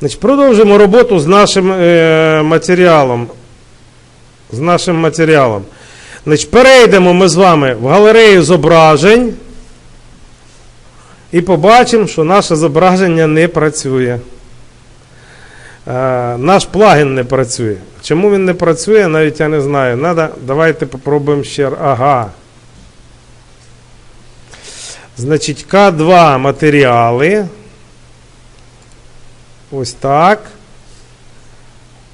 Значить, продовжимо роботу з нашим е, матеріалом. З нашим матеріалом. Значить, перейдемо ми з вами в галерею зображень і побачимо, що наше зображення не працює. Е, наш плагін не працює. Чому він не працює, навіть я не знаю. Надо, давайте попробуємо ще. раз. Ага. Значить, К2 матеріали. Ось так.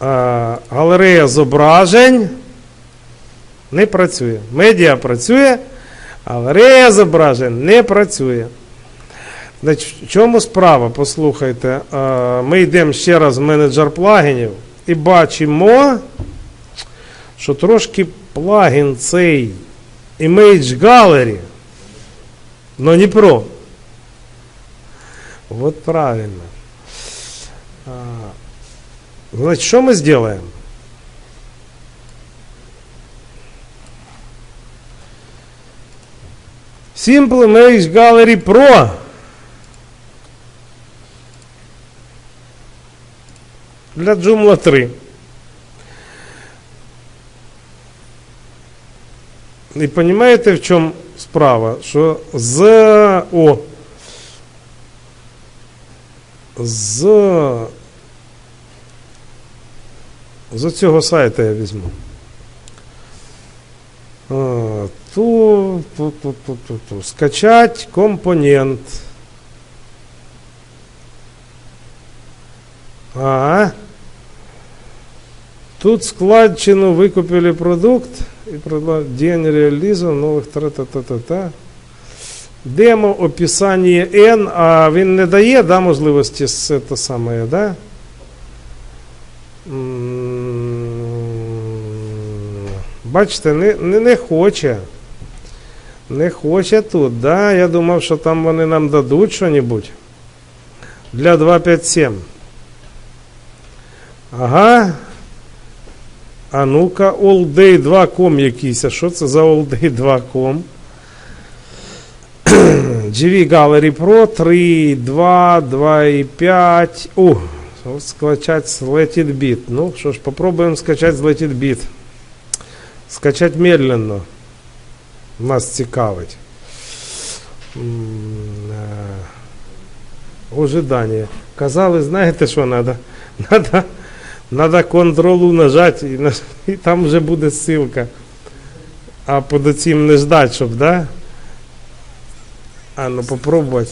Е, галерея зображень. Не працює. Медіа працює, галерея зображень не працює. Значить, в чому справа? Послухайте. Е, Ми йдемо ще раз в менеджер плагінів і бачимо, що трошки плагін цей Image Gallery, но не Pro. Вот правильно. А, Значит, что мы сделаем? Simple Image Gallery Pro. Для Joomla 3. І розумієте, в чому справа? Що з о, з, з цього сайту я візьму. Ту, ту, ту, ту, ту, ту. Скачать компонент. А. Тут складчину викупили продукт і продла- день реалізу нових та-та-та-та-та. Демо описання N, а він не дає да, можливості це саме, да? Бачите, не, не, не хоче. Не хоче тут, да? Я думав, що там вони нам дадуть що-небудь. Для 257. Ага. А ну-ка, allday2.com якийсь. А що це за allday2.com? GV Gallery Pro 3, 2, 2,5. О, от скачать з Let It Beat. Ну, що ж, попробуємо скачати з Let It Beat. Скачать медленно. Нас цікавить. Е, Ожидання. Казали, знаєте, що треба? Надо, надо Ctrl-U нажати, і, і там вже буде ссылка. А под цим не ждать, щоб, да? А ну попробувати.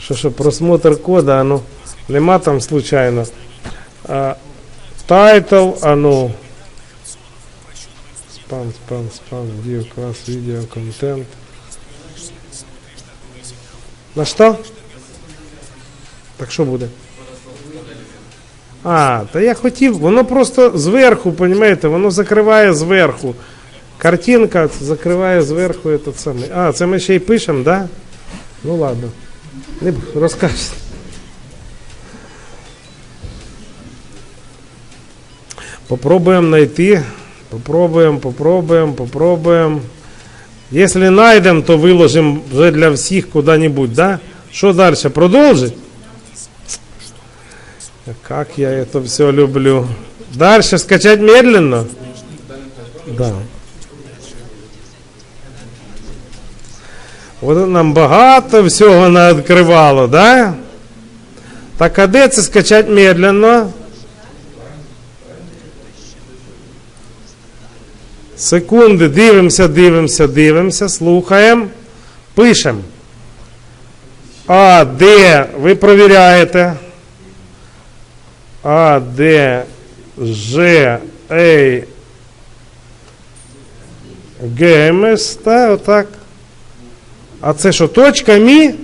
Що, що, просмотр кода, а ну, нема там случайно. Тайтл, а ну. Спам, спам, спам, video, класс, видео, контент. На що? Так що буде? А, та я хотів, воно просто зверху, розумієте, воно закриває зверху. Картинка закриває зверху этот самий. А, це ми ще й пишемо, да? Ну ладно. Не б- розкажете. Попробуємо знайти. Попробуємо, попробуємо, попробуємо. Якщо знайдемо, то виложимо вже для всіх куди-небудь, да? Що далі? Продовжить? Как я это все люблю. Дальше скачать медленно? Да. От нам багато всього відкривало, да? Так а де це скачать медленно? Секунди, дивимося, дивимося, дивимося, слухаємо, пишемо. А, де? Ви провіряєте. А, Д, Ж, Ей, ГМС, та, отак. А це що, точка мі?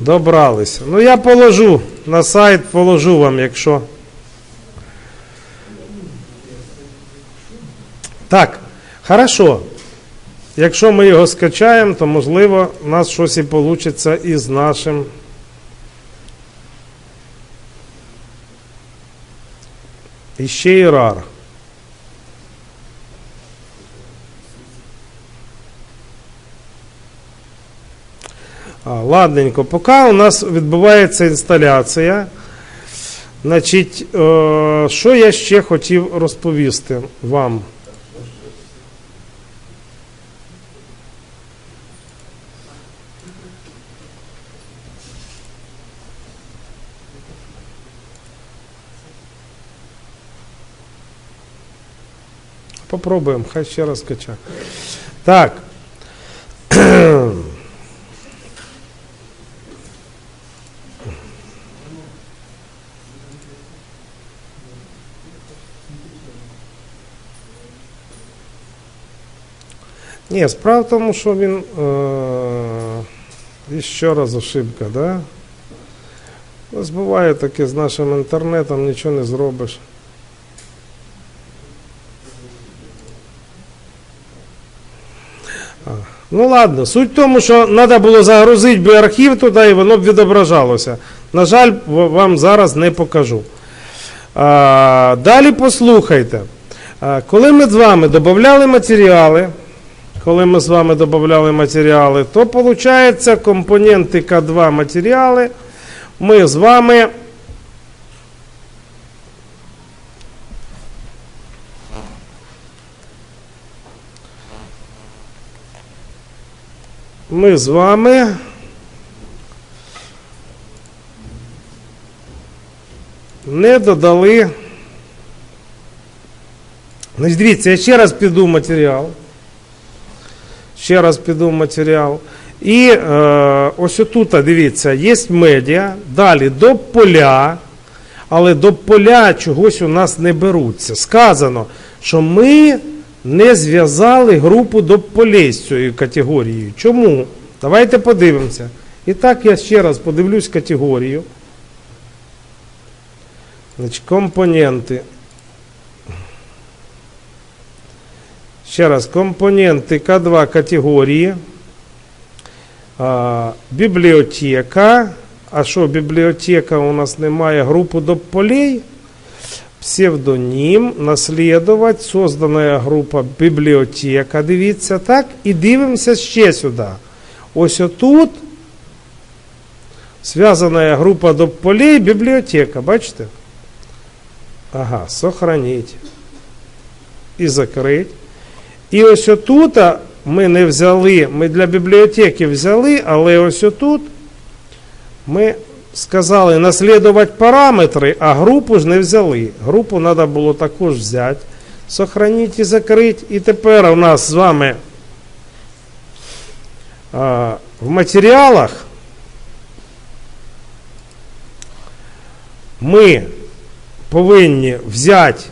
Добралися. Ну я положу на сайт, положу вам, якщо. Так, хорошо. Якщо ми його скачаємо, то можливо у нас щось і вийде із нашим. І ще й рар. Ладненько, поки у нас відбувається інсталяція. Значить, е, що я ще хотів розповісти вам? Попробуємо, хай ще раз кача. Так. Ні, справа в тому, що він. Е- ще раз ошибка, да? Ось буває таке з нашим інтернетом, нічого не зробиш. Ну ладно, суть в тому, що треба було загрузити би архів туди і воно б відображалося. На жаль, вам зараз не покажу. А, далі послухайте. А, коли ми з вами додавали матеріали, коли ми з вами додавали матеріали, то виходить компоненти К2 матеріали. Ми з вами ми з вами не додали. Значить, дивіться, я ще раз піду матеріал. Ще раз піду матеріал. І е, ось отут, дивіться, є медіа, далі до поля, але до поля чогось у нас не беруться. Сказано, що ми не зв'язали групу до полей з цією категорією. Чому? Давайте подивимося. І так я ще раз подивлюсь категорію. Значить, компоненти. Ще раз, компоненти К2 категорії. А, бібліотека. А що, бібліотека у нас немає групу до полей? Псевдонім, наслідувати, создана група бібліотека. Дивіться, так? І дивимося ще сюди. Ось отут зв'язана група до полей, бібліотека. Бачите? Ага, сохраніть. І закрить. І ось отут ми не взяли, ми для бібліотеки взяли, але ось отут ми сказали наслідувати параметри, а групу ж не взяли. Групу треба було також взяти, сохранити і закрити. І тепер у нас з вами а, в матеріалах ми повинні взяти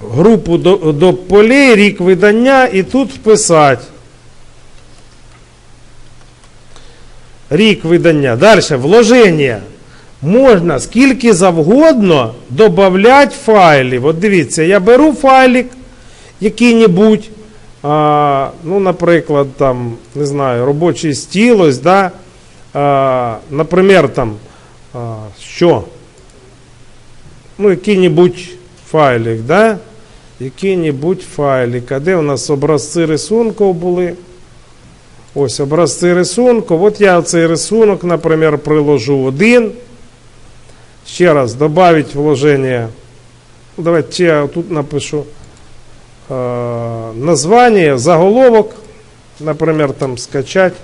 групу до, до полей, рік видання і тут вписати. Рік видання. Далі, вложення. Можна скільки завгодно додати файлів. От дивіться, я беру файлик який-небудь, ну, наприклад, там, не знаю, робочий стіл, ось, да, а, наприклад, там, а, що? Ну, який-небудь файлик, да? Який-небудь файлик. А де у нас образці рисунків були? Ось образці рисунку. От я цей рисунок, наприклад, приложу один. Ще раз, добавить вложення. Давайте я тут напишу е, название, заголовок. Например, там скачать.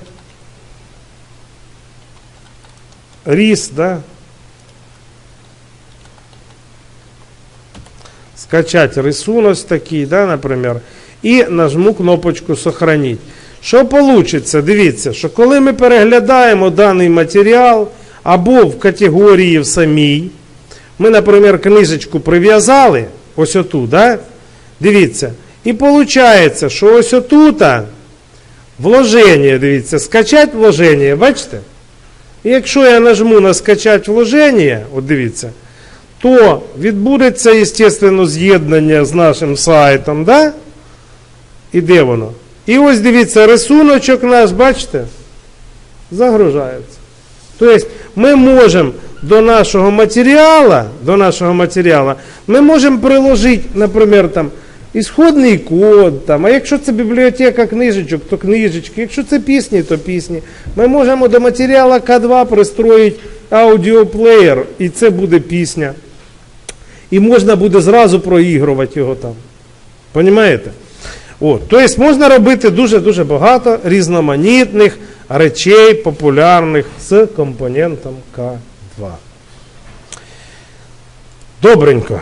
Рис, да? Скачать рисунок такий, да, наприклад, і нажму кнопочку Сохранить. Що вийде? Дивіться, що коли ми переглядаємо даний матеріал або в категорії в самій, ми, наприклад, книжечку прив'язали, ось оту, да? дивіться, і виходить, що ось отут вложення, дивіться, скачать вложення, бачите? І якщо я нажму на скачать вложення, от дивіться, то відбудеться, естественно, з'єднання з нашим сайтом, да? І де воно? І ось дивіться, рисуночок наш, бачите, загружається. Тобто ми можемо до нашого матеріалу, до нашого матеріалу, ми можемо приложити, наприклад, там, ісходний код, там, а якщо це бібліотека книжечок, то книжечки, якщо це пісні, то пісні. Ми можемо до матеріалу К2 пристроїти аудіоплеєр, і це буде пісня. І можна буде зразу проігрувати його там. Понімаєте? О, тобто можна робити дуже-дуже багато різноманітних речей популярних з компонентом К2. Добренько.